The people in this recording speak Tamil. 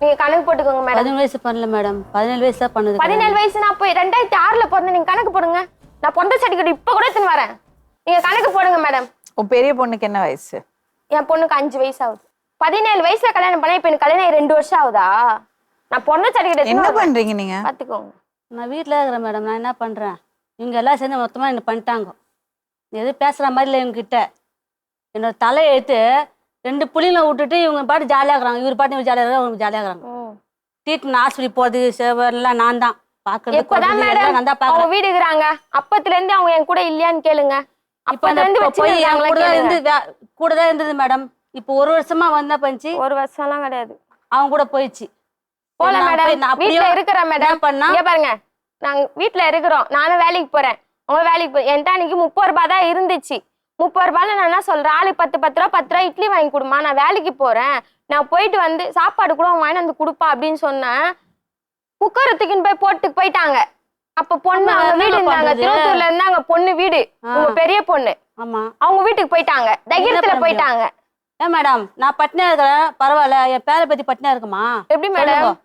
நீங்க கணக்கு போட்டுக்கோங்க மேடம் பதினேழு வயசு பண்ணல மேடம் பதினேழு வயசு தான் பண்ணுது பதினேழு வயசு நான் போய் ரெண்டாயிரத்தி ஆறுல பிறந்த நீங்க கணக்கு போடுங்க. நான் பொந்த சர்டிஃபிகேட் இப்ப கூட எடுத்துன்னு வரேன். நீங்க கணக்கு போடுங்க மேடம் உன் பெரிய பொண்ணுக்கு என்ன வயசு? என் பொண்ணுக்கு அஞ்சு வயசு ஆகுது. பதினேழு வயசுல கல்யாணம் பண்ணா இப்ப எனக்கு கல்யாணம் ரெண்டு வருஷம் ஆகுதா? நான் பொண்ணு சர்டிஃபிகேட் என்ன பண்றீங்க நீங்க? பாத்துக்கோங்க. நான் வீட்டில் இருக்கிறேன் மேடம் நான் என்ன பண்ணுறேன் இவங்க எல்லாம் சேர்ந்து மொத்தமாக என்ன பண்ணிட்டாங்க. நீ எதுவும் பேசுகிற மாதிரி இல்லை இவங்ககிட்ட. என்னோட தலையை எடுத்து ரெண்டு புள்ளிங்களை விட்டுட்டு இவங்க பாட்டு ஜாலியாக இருக்கிறாங்க. இவர் பாட்டு இவர் ஜாலியாக இருக்கிறாங்க அவங்க ஜாலியாக இருக்கிறாங்க. ட்ரீட்மெண்ட் ஹாஸ்பிட்டல் போகிறது சேவர்லாம் நான் தான். பார்க்கறது இப்பதான் மேடம் நான் தான் அவங்க வீடு இருக்கிறாங்க? அப்பத்துல இருந்து அவங்க என் கூட இல்லையான்னு கேளுங்க. இப்போ அப்பத்துல இருந்து போய் என் கூட தான் இருந்து வே- கூட தான் இருந்தது மேடம் இப்போ ஒரு வருஷமா வந்தா பஞ்சு ஒரு வருஷம் எல்லாம் கிடையாது. அவங்க கூட போயிடுச்சு போல நான் மேடம் நான் வீட்ல அப்படியே இருக்கிற மேடம் என்ன பண்ணா? இங்க பாருங்க. நாங்க வீட்ல இருக்கிறோம். நானும் வேலைக்கு போறேன். அவங்க வேலைக்கு போய் என்கிட்ட அன்னைக்கு முப்பது ரூபாய் தான் இருந்துச்சு. முப்பது ரூபாயில நான் என்ன சொல்றேன்? ஆளுக்கு பத்து பத்து ரூபா பத்து ரூபா இட்லி வாங்கி கொடுமா நான் வேலைக்கு போறேன். நான் போயிட்டு வந்து சாப்பாடு கூட வாங்கி வந்து கொடுப்பா அப்படின்னு சொன்னேன். குக்கரை தூக்கின்னு போய் போட்டு போயிட்டாங்க. அப்ப பொண்ணு அவங்க வீடு இருந்தாங்க? திருவத்தூர்ல இருந்தாங்க பொண்ணு வீடு. உங்க பெரிய பொண்ணு. ஆமா. அவங்க வீட்டுக்கு போயிட்டாங்க. பண்ண போயிட்டாங்க. ஏன் மேடம்? நான் பட்னியா இருக்கிறேன் பரவாயில்ல. என் பேரை பத்தி பட்னியா இருக்குமா? எப்படி மேடம்.